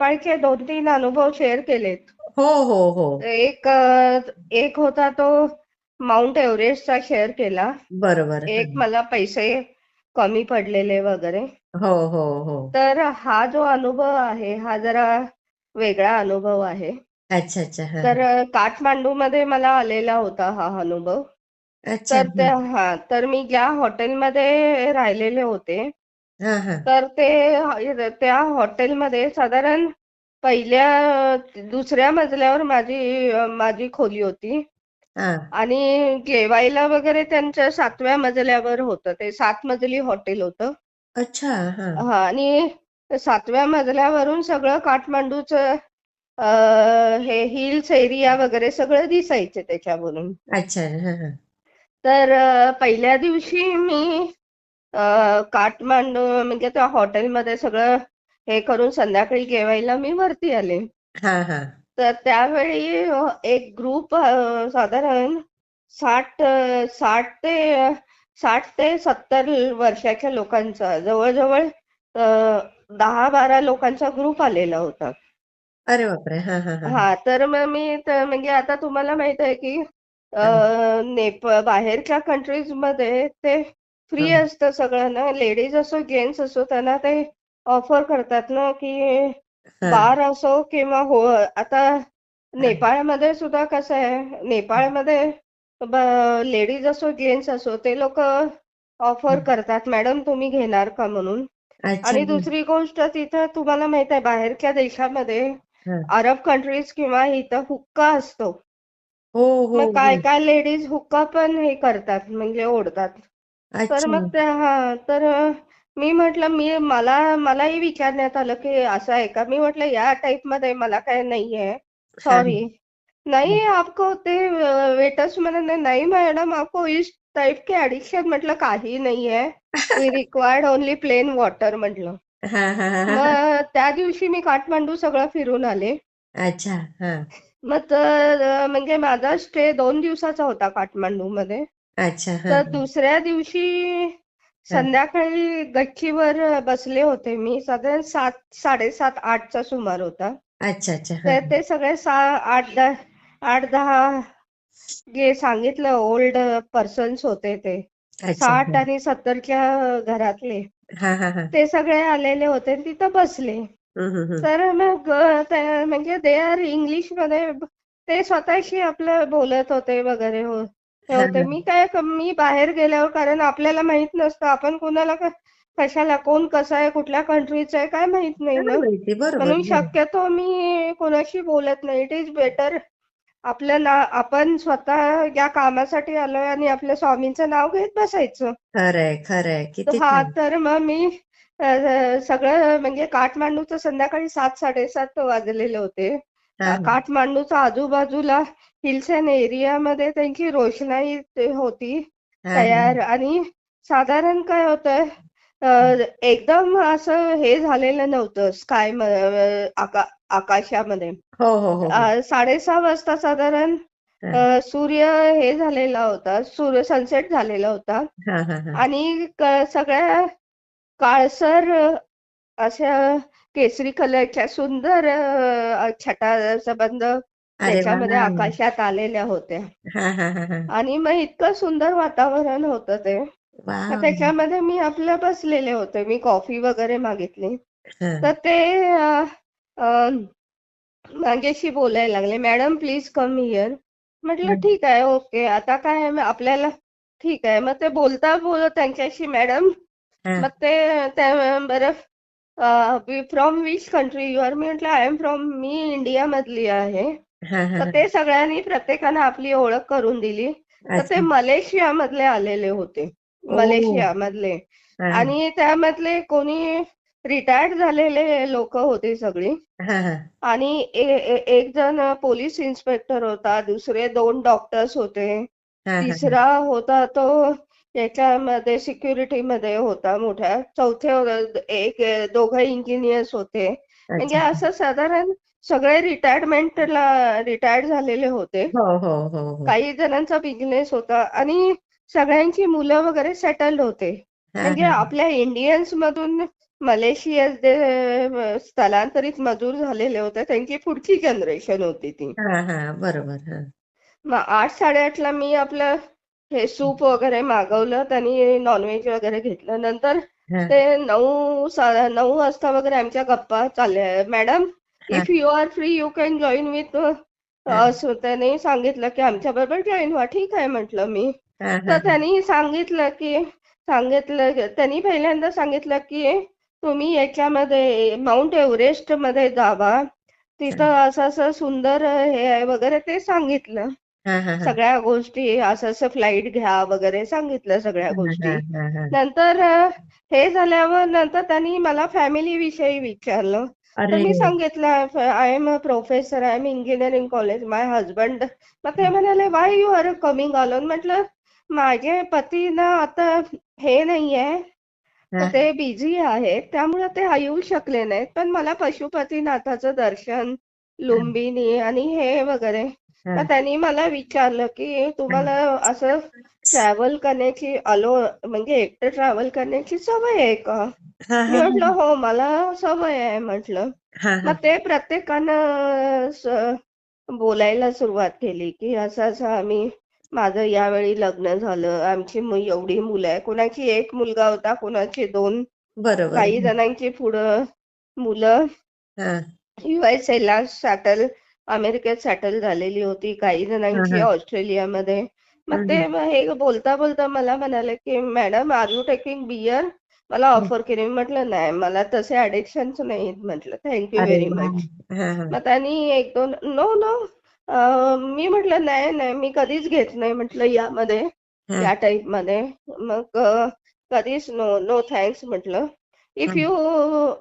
पायके दोन तीन अनुभव शेअर केलेत. हो हो हो. एक एक होता तो माउंट एव्हरेस्टचा शेअर केला. बरोबर. एक मला पैसे कमी पडलेले वगैरे. हो हो हो. तर हा जो अनुभव आहे हा जरा वेगळा अनुभव आहे. अच्छा अच्छा तर काठमांडू मध्ये मला आलेला होता हा अनुभव. अच्छा तर हा. तर मी ज्या हॉटेलमध्ये राहिलेले होते हा हा. तर ते त्या हॉटेलमध्ये साधारण पहिल्या दुसऱ्या मजल्यावर माझी माझी खोली होती. हा. आणि जेवायला वगैरे त्यांच्या सातव्या मजल्यावर होतं. ते सात मजली हॉटेल होतं. अच्छा हा. हा आणि सातव्या मजल्यावरून सगळं काठमांडूचं अं, हे हिल्स एरिया वगैरे सगळं दिसायचे त्याच्यावरून. अच्छा हा हा. तर अं, पहिल्या दिवशी मी काठमांडू म्हणजे त्या हॉटेलमध्ये सगळं हे करून संध्याकाळी जेवायला मी वरती आले. हा हा. तर त्यावेळी एक ग्रुप साधारण साठ साठ ते साठ ते सत्तर वर्षाच्या लोकांचा जवळजवळ दहा बारा लोकांचा ग्रुप आलेला होता. अरे बापरे! हा हा हा. हा तर मग मी तर म्हणजे आता तुम्हाला माहीत आहे की अ, हा. नेप बाहेरच्या कंट्रीजमध्ये ते फ्री. असतं सगळं ना लेडीज असो जेंट्स असो त्यांना ते ऑफर करतात ना की. बार असो किंवा हो आता नेपाळमध्ये सुद्धा कसं आहे? नेपाळमध्ये लेडीज असो जेंट्स असो ते लोक ऑफर करतात. मॅडम तुम्ही घेणार का म्हणून? आणि दुसरी गोष्ट तिथं तुम्हाला माहीत आहे बाहेरच्या देशामध्ये. अरब कंट्रीज किंवा इथं हुक्का असतो. हो हो मग काय हो. काय लेडीज हुक्का पण हे करतात म्हणजे ओढतात. तर अच्छा. मग त्या हा तर मी म्हटलं मी मला मलाही विचारण्यात आलं की असं आहे का? मी म्हटलं या टाईपमध्ये मला काय नाहीये. हा. सॉरी नहीं आपको ते वेटर्स म्हणाले नाही मॅडम आपको इस टाइप के एडिक्शन म्हटलं काही नाही आहे we required only plain water म्हटलं. हा हा हा हा. मग त्या दिवशी मी काठमांडू सगळं फिरून आले. अच्छा हा. मग तर अ, म्हणजे माझा स्टे दोन दिवसाचा होता काठमांडू मध्ये अच्छा हा तर दुसऱ्या दिवशी संध्याकाळी गच्चीवर बसले होते मी. साधारण सात साडेसात आठचा सुमार होता. अच्छा अच्छा हा तर ते सगळे सा आठ दहा आठ दहा जे सांगितलं ओल्ड पर्सन्स होते ते. अच्छा साठ हा. आणि सत्तरच्या घरातले. हा हा हा. ते सगळे आलेले होते आणि तिथं बसले. हम्म, हम्म, हम्म. तर मग अ, ते- म्हणजे दे आर इंग्लिशमध्ये ते स्वतःशी आपलं बोलत होते वगैरे हो हे होते मी काय मी बाहेर गेल्यावर कारण आपल्याला माहीत नसतं आपण कुणाला कशाला कोण कसं आहे कुठल्या कंट्रीचं आहे काय माहीत नाही ना म्हणून. शक्यतो मी कोणाशी बोलत नाही. इट इज बेटर आपलं ना आपण स्वतः या कामासाठी आलोय आणि आपल्या स्वामींचं नाव घेत बसायचं. खरंय खरंय. हा तर मग मी सगळं म्हणजे काठमांडूचं संध्याकाळी सात साडेसात वाजलेले होते. अ, काठमांडूच्या आजूबाजूला हिल्स अँड एरियामध्ये त्यांची रोषणाई होती तयार. आणि साधारण काय होतं अ, एकदम असं हे झालेलं नव्हतं स्काय आका आकाशामध्ये. हो हो हो साडेसहा वाजता साधारण सूर्य हे झालेला होता सूर्य सनसेट झालेला होता. आणि सगळ्या काळसर अशा केसरी कलरच्या सुंदर छटा संबंध त्याच्यामध्ये आकाशात आलेल्या होत्या. हा हा हा हा. आणि मग इतकं सुंदर वातावरण होतं ते. तर त्याच्यामध्ये मी आपलं बसलेले होते. मी कॉफी वगैरे मागितली. तर ते अ, अ, माझ्याशी बोलायला लागले मॅडम प्लीज कम हिअर. म्हटलं ठीक आहे ओके. आता काय आहे, मग आपल्याला ठीक आहे. मग ते बोलता बोलत त्यांच्याशी मॅडम हा. मग ते त्या बरं from which country you are? मी म्हटलं आय एम फ्रॉम मी इंडिया मधली आहे. तर ते सगळ्यांनी प्रत्येकानं आपली ओळख करून दिली. तर ते मलेशिया मधले आलेले होते. मलेशिया मधले आणि त्यामधले कोणी रिटायर्ड झालेले लोक होते सगळी. हा हा. आणि एक जण पोलीस इन्स्पेक्टर होता दुसरे दोन डॉक्टर्स होते. तिसरा होता तो याच्यामध्ये सिक्युरिटी मध्ये होता मोठ्या. चौथे एक दोघं इंजिनियर्स होते. म्हणजे असं साधारण सगळे रिटायरमेंटला रिटायर्ड झालेले होते. हो हो हो काही जणांचा बिझनेस होता आणि सगळ्यांची मुलं वगैरे सेटल्ड होते. म्हणजे आपल्या इंडियन्स मधून मलेशियात जे स्थलांतरित मजूर झालेले होते त्यांची पुढची जनरेशन होती ती. हा हा बरोबर मग आठ साडेआठला मी आपलं हे सूप वगैरे मागवलं त्यांनी नॉनव्हेज वगैरे घेतलं. नंतर ते नऊ सा- नऊ वाजता वगैरे आमच्या गप्पा चालल्या madam if you are free you can join with us त्याने सांगितलं की आमच्या बरोबर जॉईन व्हा. ठीक आहे म्हटलं मी. तर त्यांनी सांगितलं की सांगितलं त्यांनी पहिल्यांदा सांगितलं की तुम्ही याच्यामध्ये माउंट एव्हरेस्टमध्ये जावा. तिथं असं असं सुंदर हे आहे वगैरे ते सांगितलं. हा हा हा. सगळ्या गोष्टी असं असं फ्लाईट घ्या वगैरे सांगितलं सगळ्या गोष्टी. हा हा. नंतर अ, हे झाल्यावर नंतर त्यांनी मला फॅमिली विषयी विचारलं. तर अरे मी सांगितलं I am a professor I am engineering college my husband मग ते म्हणाले why you are coming alone म्हटलं माझे पती ना आता हे नाहीये. हा. तर ते बिझी आहेत. त्यामुळे ते येऊ शकले नाहीत. पण मला पशुपतीनाथाचं दर्शन लुंबिनी आणि हे वगैरे तर त्यांनी मला विचारलं की तुम्हाला असं ट्रॅव्हल करण्याची अलो म्हणजे एकटं ट्रॅव्हल करण्याची सवय आहे का? मी म्हटलं हो. मला सवय आहे म्हटलं. मग ते प्रत्येकानं बोलायला सुरुवात केली की असं असं आम्ही माझं यावेळी लग्न झालं. आमची एवढी मुलं आहे. कोणाची एक मुलगा होता कोणाची दोन बरोबर. काही जणांची पुढं मुलं युएसए ला सॅटल अमेरिकेत सॅटल झालेली होती काही जणांची. ऑस्ट्रेलियामध्ये. मग ते हे बोलता बोलता मला म्हणाले की madam are you taking beer मला ऑफर केली. मी म्हटलं नाही मला तसे ॲडिक्शन्स नाहीत म्हटलं. थँक्यू व्हेरी मच मग त्यांनी एक दोन नो नो मी म्हटलं नाही नाही मी कधीच घेत नाही म्हटलं यामध्ये या टाईपमध्ये मग कधीच नो नो थँक्स म्हटलं. If. You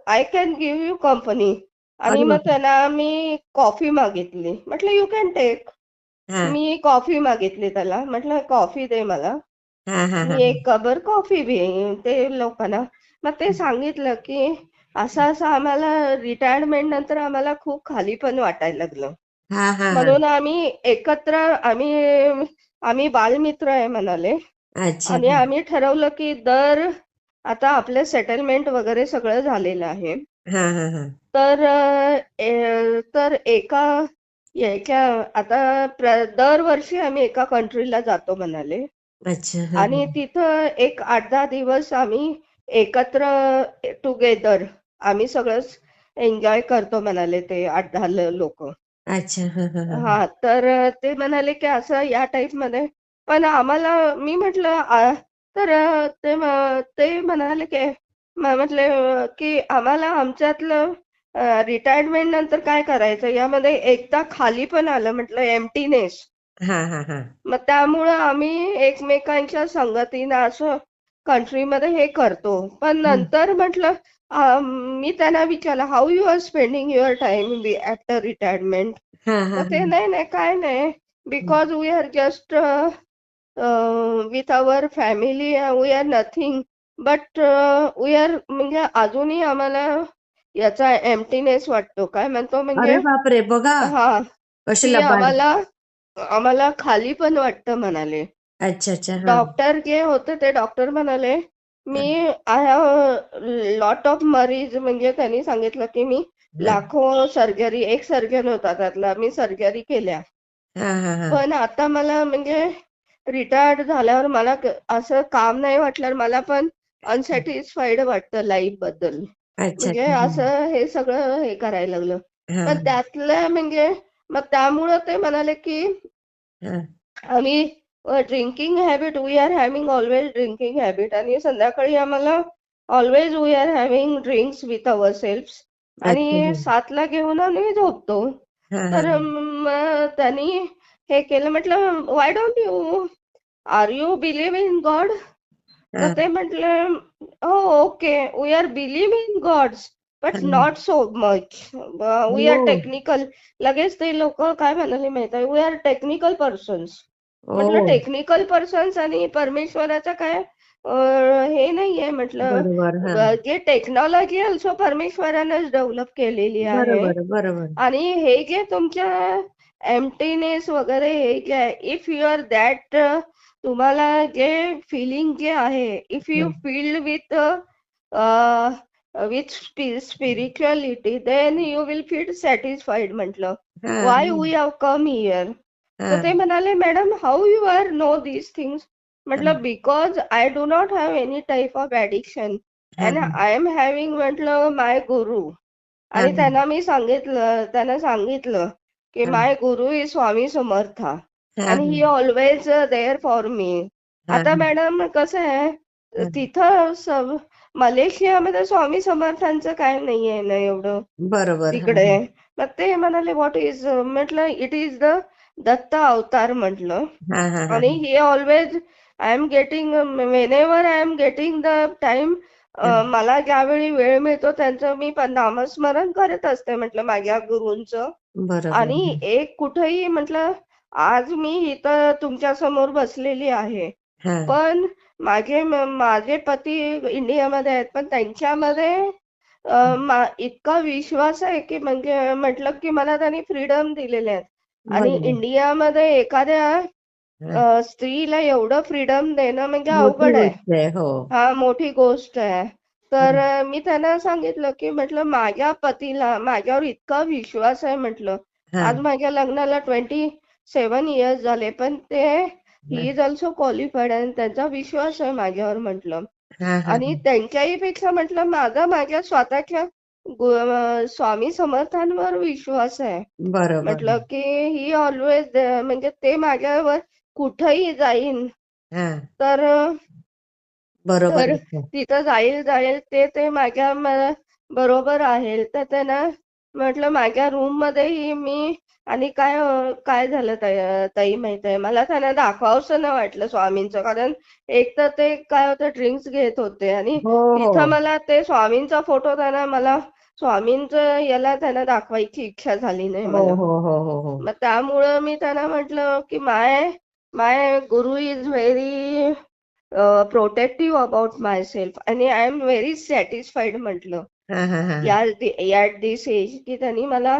I can give you company आणि मग. त्यांना मी कॉफी मागितली. म्हटलं यू कॅन टेक मी कॉफी मागितली त्याला. म्हटलं कॉफी दे मला. मी एक कबर कॉफी बी ते लोकांना. मग ते सांगितलं की असं असं आम्हाला रिटायरमेंट नंतर आम्हाला खूप खाली पण वाटायला लागलं. म्हणून आम्ही एकत्र आम्ही आम्ही बालमित्र आहे म्हणाले. आणि आम्ही ठरवलं की दर आता आपलं सेटलमेंट वगैरे सगळं झालेलं आहे. हा हा हा. तर अ, ए- तर एका याच्या आता प्र- दरवर्षी आम्ही एका कंट्रीला जातो म्हणाले. अच्छा हा आणि तिथं एक आठ दहा दिवस आम्ही एकत्र टुगेदर आम्ही सगळंच एन्जॉय करतो म्हणाले ते आठ दहा लोक. अच्छा हा हा हा हा. तर ते म्हणाले की असं या टाईपमध्ये पण आम्हाला मी म्हटलं आ, तर ते म- ते म्हणाले की म्हटले की आम्हाला आमच्यातलं रिटायरमेंट नंतर काय करायचं? यामध्ये एकदा खाली पण आलं म्हटलं एम्प्टीनेस हा हा हा. मग त्यामुळं आम्ही एकमेकांच्या संगतीनं असं कंट्रीमध्ये हे करतो. पण नंतर म्हटलं मी त्यांना विचारलं how you are spending your time after retirement हा हा तर ते नाही नाही काय नाही. Because we are just with our family we are nothing but we are म्हणजे अजूनही आम्हाला याचा एम्प्टीनेस वाटतो. काय म्हणतो म्हणजे? अरे बापरे बघा. हा. कशी की लबाड. आम्हाला आम्हाला खाली पण वाटतं म्हणाले. अच्छा अच्छा हा. डॉक्टर जे होते ते डॉक्टर म्हणाले मी आय हॅव लॉट ऑफ मरीज म्हणजे त्यांनी सांगितलं की मी लाखो सर्जरी एक सर्जन होता त्यातला मी सर्जरी केल्या. हा हा हा. पण आता मला म्हणजे रिटायर्ड झाल्यावर मला क- असं काम नाही वाटल्यावर मला पण अनसॅटिस्फाईड वाटतं लाईफबद्दल. म्हणजे असं हे सगळं हे करायला लागलं. पण त्यातलं म्हणजे मग त्यामुळं ते म्हणाले की आम्ही drinking habit we are having always drinking habit आणि संध्याकाळी आम्हाला always we are having drinks with our self आणि सातला घेऊन आम्ही झोपतो. तर त्यांनी हे केलं. म्हटलं why don't you are you believe in God तर ते म्हटलं हो okay we are believe in gods but हा. Not so much we are हो. टेक्निकल लगेच ते लोक काय म्हणाले माहीत आहे? वी आर टेक्निकल पर्सन्स म्हटलं टेक्निकल पर्सन्स आणि परमेश्वराचं काय हे नाहीये. म्हटलं हा. जे टेक्नॉलॉजी ऑल्सो परमेश्वरानंच डेव्हलप केलेली आहे. आणि हे जे तुमच्या एम्प्टीनेस वगैरे हे जे इफ यू आर दॅट तुम्हाला जे फिलिंग जे आहे if you. Feel with with spirituality then you will feel satisfied म्हटलं. Why we have come here तर ते म्हणाले madam how you are know these things म्हटलं because I do not have any type of addiction हा and I am having म्हटलं my गुरु आणि त्यांना मी सांगितलं त्यांना सांगितलं की माय गुरु इज स्वामी समर्थ आणि he always there for me आता मॅडम कसं आहे तिथं सब मलेशियामध्ये स्वामी समर्थांचं काय नाहीये ना एवढं? बरोबर तिकडे. मग ते म्हणाले व्हॉट इज म्हटलं it is the Datta avatar म्हटलं. आणि he always I am getting whenever I am getting the time मला ज्यावेळी वेळ मिळतो त्यांचं मी नामस्मरण करत असते म्हटलं माझ्या गुरूंचं. बरोबर आणि एक कुठेही म्हटलं आज मी इथं तुमच्यासमोर बसलेली आहे. पण माझे माझे पती इंडियामध्ये आहेत पण त्यांच्यामध्ये इतका विश्वास आहे की म्हणजे म्हटलं की मला त्यांनी फ्रीडम दिलेले आहेत. आणि इंडियामध्ये एखाद्या स्त्रीला एवढं फ्रीडम देणं म्हणजे अवघड आहे. हो. हा मोठी गोष्ट आहे. तर मी त्यांना सांगितलं की म्हटलं माझ्या पतीला माझ्यावर इतका विश्वास आहे म्हटलं. आज माझ्या लग्नाला ट्वेंटी सेवन इयर्स झाले पण ते ही. इज ऑल्सो क्वालिफाईड आणि त्यांचा विश्वास आहे माझ्यावर म्हटलं. आणि त्यांच्याही पेक्षा म्हटलं माझा माझ्या स्वतःच्या स्वामी समर्थांवर विश्वास आहे. बरोबर. म्हटलं की ही ऑलवेज म्हणजे ते माझ्यावर कुठंही जाईन. हा. तर बरोबर तिथं जाईल जाईल ते ते माझ्या बरोबर आहे. तर त्यांना म्हटलं माझ्या रूम मध्येही मी आणि काय काय झालं ताई माहीत आहे? मला त्यांना दाखवावंसं नाही वाटलं स्वामींचं कारण एक तर ते काय होतं ड्रिंक्स घेत होते आणि हो. तिथं मला ते स्वामींचा फोटो त्यांना मला स्वामींचं याला त्यांना दाखवायची इच्छा झाली नाही हो मला. हो मग त्यामुळं मी त्यांना म्हटलं की my my guru is very protective about my self आणि आय एम व्हेरी सॅटिस्फाईड म्हटलं. या ॲट दिस एज की त्यांनी मला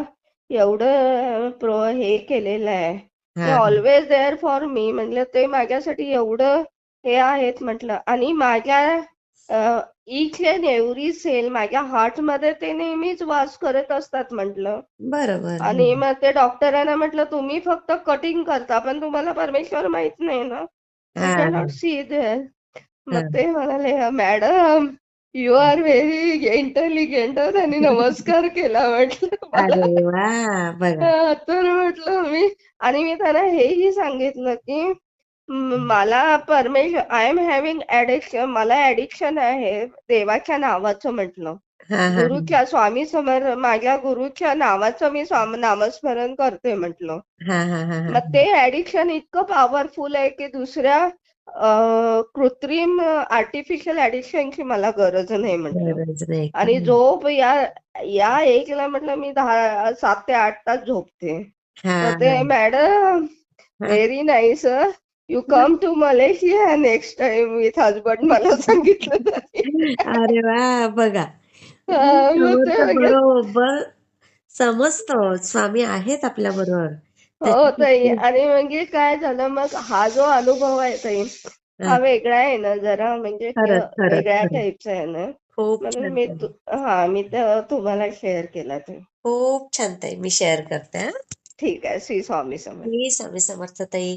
एवढं प्रो हे केलेलं आहे. ते ऑलवेज देअर फॉर मी म्हटलं ते माझ्यासाठी एवढं हे आहेत म्हटलं. आणि माझ्या अँड एव्हरी सेल माझ्या हार्टमध्ये ते नेहमीच वास करत असतात म्हटलं. बरोबर. आणि मग ते डॉक्टरांना म्हटलं तुम्ही फक्त कटिंग करता पण तुम्हाला परमेश्वर माहीत नाही ना. यू कॅनॉट सी देअर मग ते म्हणाले madam you are very intelligent त्यांनी नमस्कार केला म्हटलं तर म्हटलं मी आणि मी त्यांना हेही सांगितलं की मला परमेश्वर आय एम हॅव्हिंग ऍडिक्शन मला ऍडिक्शन आहे देवाच्या नावाचं म्हटलं. गुरुच्या स्वामी समर माझ्या गुरुच्या नावाचं मी स्वाम नामस्मरण करते म्हटलं. मग ते ऍडिक्शन इतकं पॉवरफुल आहे की दुसऱ्या कृत्रिम आर्टिफिशियल ऍडिक्शनची मला गरज नाही म्हटलं. आणि. झोप या या एजला म्हटलं मी दहा सात ते आठ तास झोपते. ते madam very nice you come to Malaysia next time with husband मला सांगितलं. अरे वा बघा. बरोबर समजतो. स्वामी आहेत आपल्या बरोबर हो ताई आणि म्हणजे काय झालं मग हा जो अनुभव आहे ताई हा, हा वेगळा आहे ना जरा म्हणजे क- खरंच खरंच वेगळ्या खरंच. टाईपचा आहे ना. खूप म्हणून छान मी ताई. तु- हा मी तर तुम्हाला शेअर केला ते. खूप छान ताई मी शेअर करते हा. ठीक आहे श्री स्वामी समर्थ. मी स्वामी समर्थ ताई.